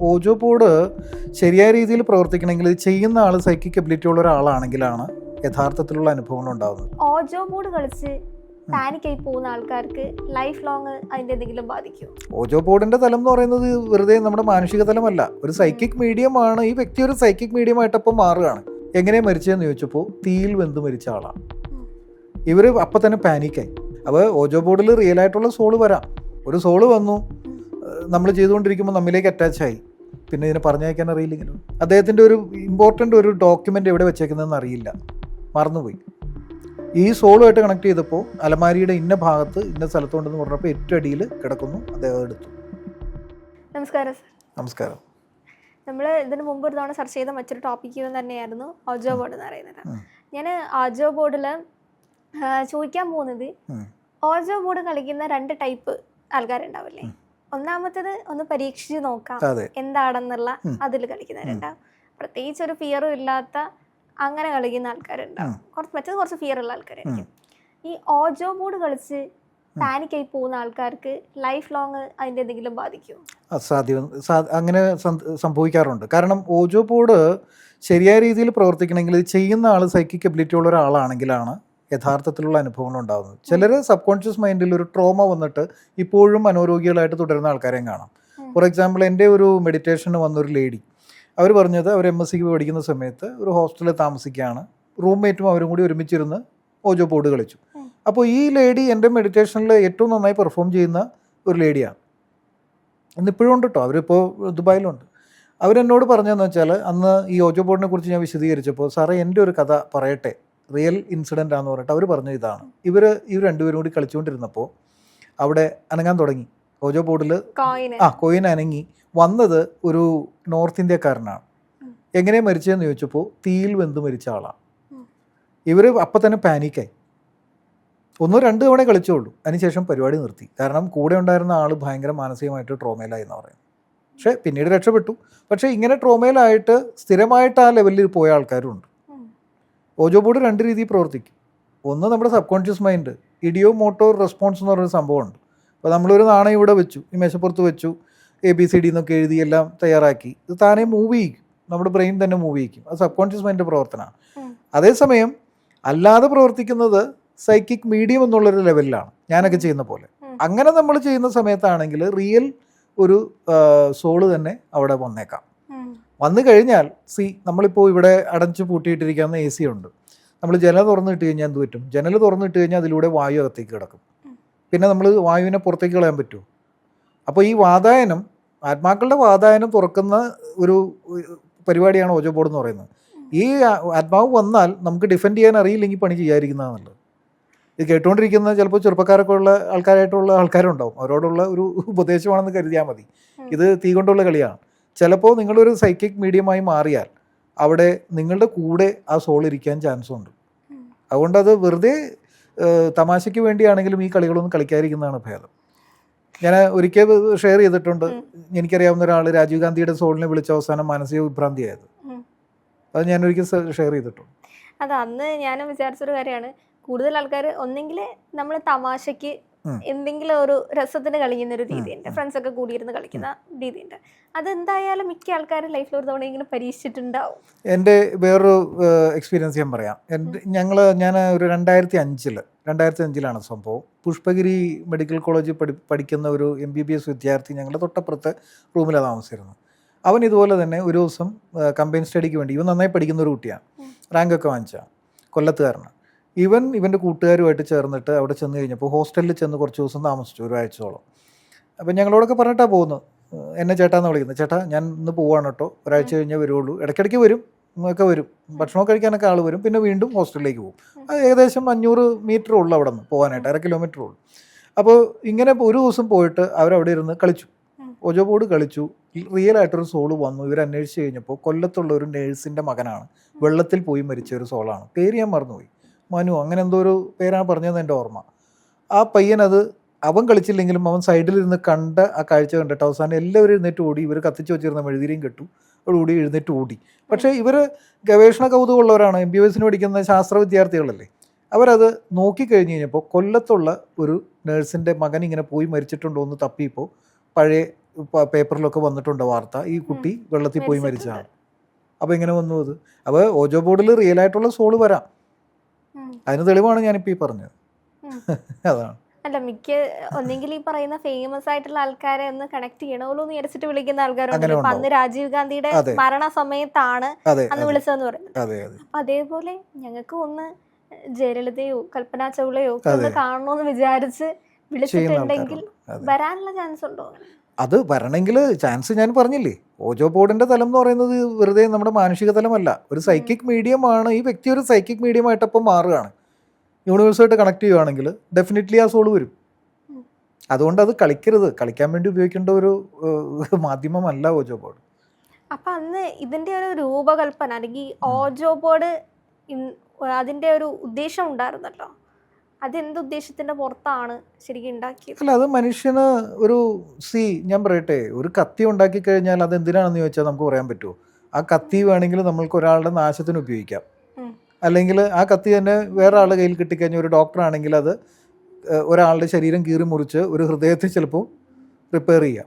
ഓജോ board ശരിയായ രീതിയിൽ പ്രവർത്തിക്കണമെങ്കിൽ ഇത് ചെയ്യുന്ന ആൾ സൈക്കിക് എബിലിറ്റി ഉള്ള ഒരാളാണെങ്കിലാണ് യഥാർത്ഥത്തിലുള്ള അനുഭവങ്ങൾ ഉണ്ടാകുന്നത് ഓജോ ബോർഡ് കളിച്ച് പാനിക്കായി പോകുന്ന ആൾക്കാർക്ക് ലൈഫ് ലോങ് അതിന്റെ എന്തെങ്കിലും ബാധിക്കും ഓജോ ബോർഡിന്റെ തലം എന്ന് പറയുന്നത് വെറുതെ നമ്മുടെ മാനുഷിക തലമല്ല. ഒരു സൈക്കിക് മീഡിയമാണ് ഈ വ്യക്തി ഒരു സൈക്കിക് മീഡിയമായിട്ടപ്പം മാറുകയാണ്. എങ്ങനെ മരിച്ചതെന്ന് ചോദിച്ചപ്പോൾ തീയിൽ വെന്ത് മരിച്ച ആളാണ്. ഇവർ അപ്പം തന്നെ പാനിക്കായി അപ്പോൾ ഓജോ ബോർഡിൽ റിയൽ ആയിട്ടുള്ള സോൾ വരാം. ഒരു സോൾ വന്നു. നമ്മൾ ചെയ്തുകൊണ്ടിരിക്കുമ്പോൾ നമ്മിലേക്ക് അറ്റാച്ച് ആയി. പിന്നെ ഇതിനെ പറഞ്ഞയക്കാൻ അറിയില്ലെങ്കിലും. അദ്ദേഹത്തിന്റെ ഒരു ഇമ്പോർട്ടന്റ് ഒരു ഡോക്യുമെന്റ് എവിടെ വെച്ചേക്കുന്നതെന്ന് അറിയില്ല. മറന്നുപോയി. ഈ സോളുമായിട്ട് കണക്ട് ചെയ്തപ്പോൾ അലമാരിയുടെ ഇന്ന ഭാഗത്ത് ഇന്ന സ്ഥലത്തുണ്ടെന്ന് പറഞ്ഞപ്പോൾ ഏറ്റവും അടിയിൽ കിടക്കുന്നു അദ്ദേഹം എടുത്തു. നമസ്കാരം സർ. നമസ്കാരം. നമ്മൾ ഇതിന് മുമ്പ് ഒരു തവണ സെർച്ച് ചെയ്ത മറ്റൊരു ടോപ്പിക്ക് തന്നെയായിരുന്നു ഓജോ ബോർഡ് എന്ന് പറയുന്നത്. ഞാൻ ഓജോ ബോർഡിൽ ചോദിക്കാൻ പോകുന്നത്. ഓജോ ബോർഡ് കളിക്കുന്ന രണ്ട് ടൈപ്പ് ആൾക്കാരുണ്ടാവില്ലേ? ഒന്നാമത്തേത് ഒന്ന് പരീക്ഷിച്ച് നോക്കാം എന്താണെന്നുള്ള അതിൽ കളിക്കുന്നവരുണ്ടാവും പ്രത്യേകിച്ച് ഒരു ഫിയറും ഇല്ലാത്ത അങ്ങനെ കളിക്കുന്ന ആൾക്കാരുണ്ടാവും കുറച്ച് മറ്റേത് കുറച്ച് ഫിയർ ഉള്ള ആൾക്കാരായിരിക്കും. ഈ ഓജോ ബോർഡ് കളിച്ച് പാനിക്കായി പോകുന്ന ആൾക്കാർക്ക് ലൈഫ് ലോങ് അതിന്റെ എന്തെങ്കിലും ബാധിക്കും അസാധ്യം അങ്ങനെ സംഭവിക്കാറുണ്ട്. കാരണം ഓജോ ബോർഡ് ശരിയായ രീതിയിൽ പ്രവർത്തിക്കണമെങ്കിൽ ഇത് ചെയ്യുന്ന ആൾ സൈക്കിക് എബിലിറ്റി ഉള്ള ഒരാളാണെങ്കിലാണ് യഥാർത്ഥത്തിലുള്ള അനുഭവങ്ങൾ ഉണ്ടാകുന്നത് ചിലർ സബ് കോൺഷ്യസ് മൈൻഡിൽ ഒരു ട്രോമ വന്നിട്ട് ഇപ്പോഴും മനോരോഗികളായിട്ട് തുടരുന്ന ആൾക്കാരെയും കാണാം. ഫോർ എക്സാമ്പിൾ എന്റെ ഒരു മെഡിറ്റേഷന് വന്നൊരു ലേഡി അവർ പറഞ്ഞത് അവർ എം എസ് സിക്ക് പഠിക്കുന്ന സമയത്ത് ഒരു ഹോസ്റ്റലിൽ താമസിക്കുകയാണ്. റൂംമേറ്റും അവരും കൂടി ഒരുമിച്ചിരുന്ന് ഓജോ ബോർഡ് കളിച്ചു. അപ്പോൾ ഈ ലേഡി എന്റെ മെഡിറ്റേഷനിൽ ഏറ്റവും നന്നായി പെർഫോം ചെയ്യുന്ന ഒരു ലേഡിയാണ് ഇന്നിപ്പോഴും ഉണ്ട് കേട്ടോ അവരിപ്പോൾ ദുബായിലുണ്ട്. അവരെന്നോട് പറഞ്ഞതെന്ന് വെച്ചാൽ അന്ന് ഈ ഓജോ ബോർഡിനെ കുറിച്ച് ഞാൻ വിശദീകരിച്ചപ്പോൾ സാറേ എന്റെ ഒരു കഥ പറയട്ടെ. റിയൽ ഇൻസിഡന്റ് ആണെന്ന് പറഞ്ഞിട്ട് അവർ പറഞ്ഞ ഇതാണ്. ഇവർ ഇവർ രണ്ടുപേരും കൂടി കളിച്ചുകൊണ്ടിരുന്നപ്പോൾ അവിടെ അനങ്ങാൻ തുടങ്ങി. ഓജോ ബോർഡിൽ ആ കോയിൻ അനങ്ങി. വന്നത് ഒരു നോർത്ത് ഇന്ത്യക്കാരനാണ്. എങ്ങനെ മരിച്ചതെന്ന് ചോദിച്ചപ്പോൾ തീയിൽ വെന്ത് മരിച്ച ആളാണ്. ഇവർ അപ്പം തന്നെ പാനിക്കായി ഒന്നോ രണ്ട് തവണ കളിച്ചുള്ളൂ അതിനുശേഷം പരിപാടി നിർത്തി. കാരണം കൂടെ ഉണ്ടായിരുന്ന ആൾ ഭയങ്കര മാനസികമായിട്ട് ട്രോമയിലായി എന്ന് പറയുന്നത്. പക്ഷേ പിന്നീട് രക്ഷപ്പെട്ടു. പക്ഷേ ഇങ്ങനെ ട്രോമയിലായിട്ട് സ്ഥിരമായിട്ട് ആ ലെവലിൽ പോയ ആൾക്കാരും ഉണ്ട് ഉം. ഓജോ ബോർഡ് രണ്ട് രീതിയിൽ പ്രവർത്തിക്കും. ഒന്ന് നമ്മുടെ subconscious mind ideomotor response എന്ന് പറയുന്ന സംഭവമുണ്ട്. അപ്പോൾ നമ്മളൊരു നാണയം ഇവിടെ വെച്ചു ഈ മേശപ്പുറത്ത് വെച്ചു എ ബി സി ഡി എന്നൊക്കെ എഴുതി എല്ലാം തയ്യാറാക്കി. ഇത് താനെ മൂവ് ചെയ്യിക്കും. നമ്മുടെ ബ്രെയിൻ തന്നെ മൂവ് ചെയ്യിക്കും. അത് സബ് കോൺഷ്യസ് മൈൻഡിന്റെ പ്രവർത്തനമാണ്. അതേസമയം അല്ലാതെ പ്രവർത്തിക്കുന്നത് സൈക്കിക് മീഡിയം എന്നുള്ളൊരു ലെവലിലാണ് ഞാനൊക്കെ ചെയ്യുന്ന പോലെ. അങ്ങനെ നമ്മൾ ചെയ്യുന്ന സമയത്താണെങ്കിൽ റിയൽ ഒരു സോൾ തന്നെ അവിടെ വന്നേക്കാം. വന്നു കഴിഞ്ഞാൽ സി നമ്മളിപ്പോൾ ഇവിടെ അടച്ചു പൂട്ടിയിട്ടിരിക്കാവുന്ന എ സി ഉണ്ട്. നമ്മൾ ജനൽ തുറന്നിട്ട് കഴിഞ്ഞാൽ എന്ത് പറ്റും? ജനൽ തുറന്നിട്ട് കഴിഞ്ഞാൽ അതിലൂടെ വായു അകത്തേക്ക് കിടക്കും. പിന്നെ നമ്മൾ വായുവിനെ പുറത്തേക്ക് കളയാൻ പറ്റുമോ? അപ്പോൾ ഈ വാതായനം ആത്മാക്കളുടെ വാതായനം തുറക്കുന്ന ഒരു പരിപാടിയാണ് ഓജോ ബോർഡ് എന്ന് പറയുന്നത്. ഈ ആത്മാവ് വന്നാൽ നമുക്ക് ഡിഫെൻഡ് ചെയ്യാൻ അറിയില്ലെങ്കിൽ പണി ചെയ്യാതിരിക്കുന്നതാണല്ലോ ഇത് കേട്ടുകൊണ്ടിരിക്കുന്ന ചിലപ്പോൾ ചെറുപ്പക്കാരൊക്കെ ഉള്ള ആൾക്കാരായിട്ടുള്ള ആൾക്കാരുണ്ടാവും. അവരോടുള്ള ഒരു ഉപദേശമാണെന്ന് കരുതിയാൽ മതി. ഇത് തീ കൊണ്ടുള്ള കളിയാണ്. ചിലപ്പോൾ നിങ്ങളൊരു സൈക്കിക് മീഡിയമായി മാറിയാൽ അവിടെ നിങ്ങളുടെ കൂടെ ആ സോൾ ഇരിക്കാൻ ചാൻസ് ഉണ്ട്. അതുകൊണ്ട് അത് വെറുതെ തമാശയ്ക്ക് വേണ്ടിയാണെങ്കിലും ഈ കളികളൊന്നും കളിക്കാതിരിക്കുന്നതാണ് ഭേദം ഞാൻ ഒരിക്കൽ ഷെയർ ചെയ്തിട്ടുണ്ട്. എനിക്കറിയാവുന്ന ഒരാൾ രാജീവ് ഗാന്ധിയുടെ സോളിനെ വിളിച്ച അവസാനം മാനസിക വിഭ്രാന്തിയായത്. അത് ഞാൻ ഒരിക്കൽ ഷെയർ ചെയ്തിട്ടുണ്ട് അത് അന്ന് ഞാനും വിചാരിച്ചൊരു കാര്യമാണ് കൂടുതൽ ആൾക്കാർ ഒന്നെങ്കിൽ നമ്മൾ തമാശയ്ക്ക്. എന്തെങ്കിലും ഒരു രസത്തിന് കളിക്കുന്ന ഒരു രീതിയുണ്ട്. ഉം. ഫ്രണ്ട്സ് ഒക്കെ കൂടിയിരുന്ന് കളിക്കുന്ന രീതിയുണ്ട്. അതെന്തായാലും മിക്ക ആൾക്കാരും ലൈഫിൽ ഒരു തവണ ഇങ്ങനെ പരീക്ഷിച്ചിട്ടുണ്ടാവും. എന്റെ വേറൊരു എക്സ്പീരിയൻസ് ഞാൻ പറയാം. എന്റെ ഞങ്ങൾ ഞാൻ ഒരു രണ്ടായിരത്തി അഞ്ചിൽ രണ്ടായിരത്തി അഞ്ചിലാണ് സംഭവം. പുഷ്പഗിരി മെഡിക്കൽ കോളേജിൽ പഠി പഠിക്കുന്ന ഒരു എം ബി ബി എസ് വിദ്യാർത്ഥി ഞങ്ങളുടെ തൊട്ടപ്പുറത്തെ റൂമിലാണ് താമസിച്ചിരുന്നത്. അവൻ ഇതുപോലെ തന്നെ ഒരു ദിവസം കമ്പൈൻ സ്റ്റഡിക്ക് വേണ്ടി ഇവൻ നന്നായി പഠിക്കുന്ന ഒരു കുട്ടിയാണ്. റാങ്ക് റാങ്കൊക്കെ വാങ്ങിച്ച കൊല്ലത്തുകാരനാണ്. ഇവൻ ഇവന്റെ കൂട്ടുകാരുമായിട്ട് ചേർന്നിട്ട് അവിടെ ചെന്ന് കഴിഞ്ഞപ്പോൾ ഹോസ്റ്റലിൽ ചെന്ന് കുറച്ച് ദിവസം താമസിച്ചു ഒരാഴ്ചയോളം അപ്പം ഞങ്ങളോടൊക്കെ പറഞ്ഞിട്ടാണ് പോകുന്നത്. എന്നെ ചേട്ടാന്ന് വിളിക്കുന്നത്. ചേട്ടാ ഞാൻ ഇന്ന് പോവാണ് കേട്ടോ. ഒരാഴ്ച കഴിഞ്ഞേ വരുള്ളൂ ഇടയ്ക്കിടയ്ക്ക് വരും ഒക്കെ വരും. ഭക്ഷണം കഴിക്കാനൊക്കെ ആൾ വരും. പിന്നെ വീണ്ടും ഹോസ്റ്റലിലേക്ക് പോകും. അത് ഏകദേശം അഞ്ഞൂറ് മീറ്റർ ഉള്ളു അവിടെ നിന്ന് പോകാനായിട്ട് അര കിലോമീറ്റർ ഉള്ളു. അപ്പോൾ ഇങ്ങനെ ഒരു ദിവസം പോയിട്ട് അവരവിടെ ഇരുന്ന് കളിച്ചു. ഒജോ ബോർഡ് കളിച്ചു. റിയൽ ആയിട്ടൊരു സോൾ വന്നു. ഇവർ അന്വേഷിച്ച് കഴിഞ്ഞപ്പോൾ കൊല്ലത്തുള്ള ഒരു നേഴ്സിന്റെ മകനാണ്. വെള്ളത്തിൽ പോയി മരിച്ച ഒരു സോളാണ്. പേര് ഞാൻ മറന്നുപോയി. മനു അങ്ങനെ എന്തോ ഒരു പേരാണ് പറഞ്ഞതെന്ന് എന്റെ ഓർമ്മ. ആ പയ്യനത് അവൻ കളിച്ചില്ലെങ്കിലും അവൻ സൈഡിലിരുന്ന് കണ്ട ആ കാഴ്ച കണ്ടിട്ട് അവസാനം എല്ലാവരും എഴുന്നേറ്റ് ഓടി ഇവർ കത്തിച്ച് വെച്ചിരുന്ന മെഴുതിരിയും കെട്ടു. ഓടി എഴുന്നേറ്റ് ഓടി. പക്ഷേ ഇവർ ഗവേഷണ കൗതുകമുള്ളവരാണ് എം ബി എസിന് പഠിക്കുന്ന ശാസ്ത്ര വിദ്യാർത്ഥികളല്ലേ. അവരത് നോക്കിക്കഴിഞ്ഞ് കഴിഞ്ഞപ്പോൾ കൊല്ലത്തുള്ള ഒരു നേഴ്സിന്റെ മകൻ ഇങ്ങനെ പോയി മരിച്ചിട്ടുണ്ടോ എന്ന് തപ്പിയപ്പോൾ പഴയ പേപ്പറിലൊക്കെ വന്നിട്ടുണ്ട് വാർത്ത. ഈ കുട്ടി വെള്ളത്തിൽ പോയി മരിച്ചതാണ്. അപ്പോൾ ഇങ്ങനെ വന്നു അത്. അപ്പോൾ ഓജോ ബോർഡിൽ റിയൽ ആയിട്ടുള്ള സോൾ വരാം. അതിന് തെളിവാണ് ഞാനിപ്പോൾ ഈ പറഞ്ഞത് അതാണ്. അല്ല മിക്ക ഒന്നെങ്കിൽ ഈ പറയുന്ന ഫേമസ് ആയിട്ടുള്ള ആൾക്കാരെ ഒന്ന് കണക്ട് ചെയ്യണമല്ലോ എന്ന് വിചാരിച്ചിട്ട് വിളിക്കുന്ന ആൾക്കാരുണ്ട്. അന്ന് രാജീവ് ഗാന്ധിയുടെ. മരണ സമയത്താണ് അന്ന് വിളിച്ചതെന്ന് പറയുന്നത്. അതേപോലെ ഞങ്ങൾക്ക് ഒന്ന് ജയലളിതയോ കൽപ്പന ചൗളയോ ഒന്ന് കാണണമെന്ന് വിചാരിച്ച് വിളിച്ചിട്ടുണ്ടെങ്കിൽ വരാനുള്ള ചാൻസ് ഉണ്ടോ? അത് വരണമെങ്കിൽ ചാൻസ് ഞാൻ പറഞ്ഞില്ലേ? ഓജോ ബോർഡിന്റെ തലം എന്ന് പറയുന്നത് വെറുതെ നമ്മുടെ മാനുഷിക തലമല്ല. ഒരു സൈക്കിക് മീഡിയമാണ് ഈ വ്യക്തി ഒരു സൈക്കിക് മീഡിയമായിട്ടപ്പം മാറുകയാണ്. യൂണിവേഴ്സായിട്ട് കണക്ട് ചെയ്യുവാണെങ്കിൽ ഡെഫിനറ്റ്ലി ആ സോൾ വരും. അതുകൊണ്ട് അത് കളിക്കരുത്. കളിക്കാൻ വേണ്ടി ഉപയോഗിക്കേണ്ട ഒരു മാധ്യമമല്ല ഓജോ ബോർഡ്. അപ്പൊ അന്ന് ഇതിന്റെ ഒരു രൂപകൽപ്പന അല്ലെങ്കിൽ ഓജോ ബോർഡ് അതിന്റെ ഒരു ഉദ്ദേശം ഉണ്ടായിരുന്നല്ലോ? അതെന്ത് ഉദ്ദേശത്തിന്റെ പുറത്താണ് ശരിക്കും ഉണ്ടാക്കിയത്? അല്ല അത് മനുഷ്യന് ഒരു സി ഞാൻ പറയട്ടെ ഒരു കത്തി ഉണ്ടാക്കി കഴിഞ്ഞാൽ അത് എന്തിനാണെന്ന് ചോദിച്ചാൽ നമുക്ക് പറയാൻ പറ്റുമോ? ആ കത്തി വേണമെങ്കിൽ നമ്മൾക്ക് ഒരാളുടെ നാശത്തിന് ഉപയോഗിക്കാം. അല്ലെങ്കിൽ ആ കത്തി തന്നെ വേറെ ആളുടെ കയ്യിൽ കിട്ടിക്കഴിഞ്ഞാൽ ഒരു ഡോക്ടറാണെങ്കിൽ അത് ഒരാളുടെ ശരീരം കീറി മുറിച്ച് ഒരു ഹൃദയത്തിൽ ചിലപ്പോൾ റിപ്പയർ ചെയ്യാം.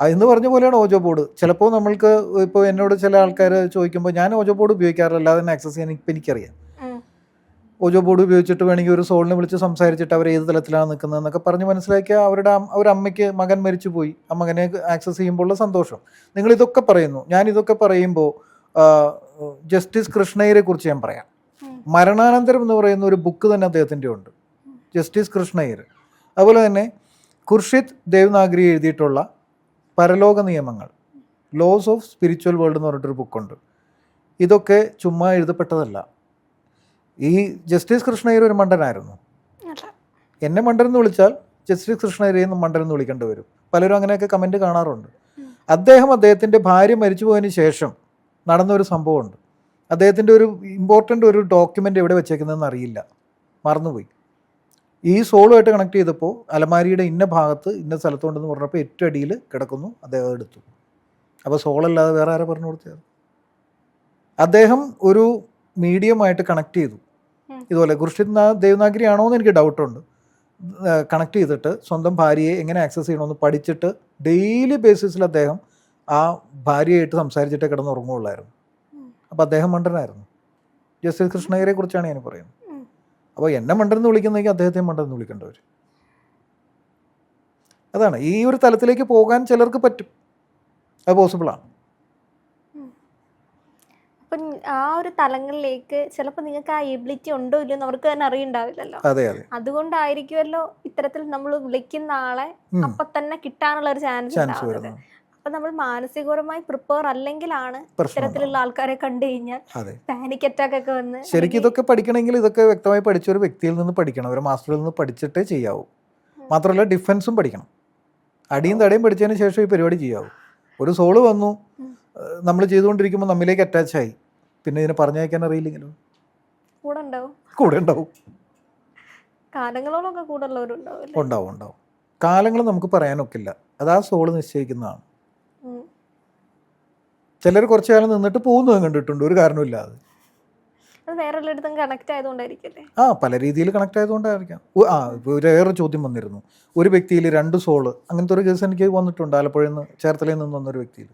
എന്ന് പറഞ്ഞ പോലെയാണ് ഓജോ ബോർഡ്. ചിലപ്പോൾ നമ്മൾക്ക് ഇപ്പോൾ എന്നോട് ചില ആൾക്കാർ ചോദിക്കുമ്പോൾ ഞാൻ ഓജോ ബോർഡ് ഉപയോഗിക്കാറില്ല അല്ലാതെ തന്നെ ആക്സസ് ചെയ്യാൻ ഇപ്പം എനിക്കറിയാം. ഓജോ ബോർഡ് ഉപയോഗിച്ചിട്ട് വേണമെങ്കിൽ ഒരു സോളിനെ വിളിച്ച് സംസാരിച്ചിട്ട് അവർ ഏത് തലത്തിലാണ് നിൽക്കുന്നതെന്നൊക്കെ പറഞ്ഞ് മനസ്സിലാക്കിയ അവരുടെ ഒരു അമ്മയ്ക്ക് മകൻ മരിച്ചു പോയി. ആ മകനെ ആക്സസ് ചെയ്യുമ്പോഴുള്ള സന്തോഷം. നിങ്ങൾ ഇതൊക്കെ പറയുന്നു. ഞാൻ ഇതൊക്കെ പറയുമ്പോൾ ജസ്റ്റിസ് കൃഷ്ണയ്യരെ കുറിച്ച് ഞാൻ പറയാം. മരണാനന്തരം എന്ന് പറയുന്ന ഒരു ബുക്ക് തന്നെ അദ്ദേഹത്തിന്റെ ഉണ്ട്. ജസ്റ്റിസ് കൃഷ്ണയ്യർ അതുപോലെ തന്നെ ഖുർഷിദ് ദേവ്നാഗരി എഴുതിയിട്ടുള്ള പരലോക നിയമങ്ങൾ ലോസ് ഓഫ് സ്പിരിച്വൽ വേൾഡ് എന്ന് പറഞ്ഞിട്ടൊരു ബുക്കുണ്ട്. ഇതൊക്കെ ചുമ്മാ എഴുതപ്പെട്ടതല്ല. ഈ ജസ്റ്റിസ് കൃഷ്ണയ്യർ ഒരു മണ്ടനായിരുന്നു. എന്നെ മണ്ടൻ എന്ന് വിളിച്ചാൽ ജസ്റ്റിസ് കൃഷ്ണയ്യരെ എന്ന് മണ്ടൻ എന്ന് വിളിക്കേണ്ടി വരും. പലരും അങ്ങനെയൊക്കെ കമന്റ് കാണാറുണ്ട്. അദ്ദേഹം അദ്ദേഹത്തിന്റെ ഭാര്യ മരിച്ചു പോയതിന് ശേഷം നടന്ന ഒരു സംഭവമുണ്ട്. അദ്ദേഹത്തിന്റെ ഒരു ഇമ്പോർട്ടന്റ് ഒരു ഡോക്യുമെന്റ് എവിടെ വെച്ചേക്കുന്നതെന്ന് അറിയില്ല. മറന്നുപോയി. ഈ സോളുമായിട്ട് കണക്ട് ചെയ്തപ്പോൾ അലമാരിയുടെ ഇന്ന ഭാഗത്ത് ഇന്ന സ്ഥലത്തുണ്ടെന്ന് പറഞ്ഞപ്പോൾ ഏറ്റവും അടിയിൽ കിടക്കുന്നു അദ്ദേഹം എടുത്തു. അപ്പോൾ സോളല്ലാതെ വേറെ ആരെ പറഞ്ഞു കൊടുത്തത്? അദ്ദേഹം ഒരു മീഡിയമായിട്ട് കണക്ട് ചെയ്തു. ഇതുപോലെ ദേവനാഗിരി ദേവനാഗരി ആണോ എന്ന് എനിക്ക് ഡൗട്ടുണ്ട് കണക്ട് ചെയ്തിട്ട് സ്വന്തം ഭാര്യയെ എങ്ങനെ ആക്സസ് ചെയ്യണമെന്ന് പഠിച്ചിട്ട് ഡെയിലി ബേസിസിൽ അദ്ദേഹം ആ ഭാര്യയായിട്ട് സംസാരിച്ചിട്ടേ കിടന്ന് ഉറങ്ങുകയുള്ളായിരുന്നു അപ്പോൾ അദ്ദേഹം മണ്ടനായിരുന്നു. ജസ്റ്റിസ് കൃഷ്ണയ്യരെ കുറിച്ചാണ് ഞാൻ പറയുന്നത്. അപ്പോൾ എന്നെ മണ്ടനെന്ന് വിളിക്കുന്നെങ്കിൽ അദ്ദേഹത്തെ മണ്ടെന്ന് വിളിക്കേണ്ടവർ അതാണ്. ഈ ഒരു തലത്തിലേക്ക് പോകാൻ ചിലർക്ക് പറ്റും. അത് പോസിബിളാണ്. അപ്പം ആ ഒരു തലങ്ങളിലേക്ക് ചിലപ്പോൾ നിങ്ങൾക്ക് ആ എബിലിറ്റി ഉണ്ടോ ഇല്ലയോ എന്ന് അവർക്ക് തന്നെ അറിയണ്ടാവില്ലല്ലോ. അതെ അതെ. അതുകൊണ്ടായിരിക്കുമല്ലോ ഇത്തരത്തിൽ നമ്മൾ വിളിക്കുന്ന ആളെ. അപ്പൊ തന്നെ കിട്ടാനുള്ള ഒരു ചാൻസ് ഉണ്ടാവുന്നത്. അപ്പൊ നമ്മൾ മാനസികപരമായി പ്രിപ്പയർ അല്ലെങ്കിലാണ് ഇത്തരത്തിലുള്ള ആൾക്കാരെ കണ്ടു കഴിഞ്ഞാൽ പാനിക് അറ്റാക്ക് ഒക്കെ വന്ന് ശരിക്കും ഇതൊക്കെ പഠിക്കണമെങ്കിൽ ഇതൊക്കെ വ്യക്തമായി പഠിച്ച ഒരു വ്യക്തിയിൽ നിന്ന് പഠിക്കണം. ഒരു മാസ്റ്ററിൽ നിന്ന് പഠിച്ചിട്ടേ ചെയ്യാവൂ. മാത്രമല്ല ഡിഫൻസും പഠിക്കണം. അടിയും തടയും പഠിച്ചതിന് ശേഷം ഈ പരിപാടി ചെയ്യാവൂ. ഒരു സോൾ വന്നു. നമ്മൾ ചെയ്തുകൊണ്ടിരിക്കുമ്പോൾ നമ്മിലേക്ക് അറ്റാച്ച് ആയി. പിന്നെ ഇതിനെ പറഞ്ഞയക്കാൻ അറിയില്ലെങ്കിലും? കൂടെ ഉണ്ടാവും. കൂടെ ഉണ്ടാവും കാലങ്ങളോളൊക്കെ കൂടെ ഉണ്ടാവും ഉണ്ടാവും. കാലങ്ങൾ നമുക്ക് പറയാനൊക്കില്ല. അത് ആ സോൾ നിശ്ചയിക്കുന്നതാണ്. ചിലർ കുറച്ചു കാലം നിന്നിട്ട് പോകുന്നതും കണ്ടിട്ടുണ്ട്. ഒരു കാരണമില്ലാതെ കണക്ട് ആയതുകൊണ്ടായിരിക്കല്ലേ ആ പല രീതിയിൽ കണക്ട് ആയതുകൊണ്ടായിരിക്കാം. ആ ഇപ്പോൾ ഒരു വേറെ ചോദ്യം വന്നിരുന്നു. ഒരു വ്യക്തിയിൽ രണ്ട് സോൾ അങ്ങനത്തെ ഒരു കേസ് എനിക്ക് വന്നിട്ടുണ്ട്. ആലപ്പുഴയിൽ നിന്ന് ചേർത്തലയിൽ നിന്ന് വന്നൊരു വ്യക്തിയിൽ.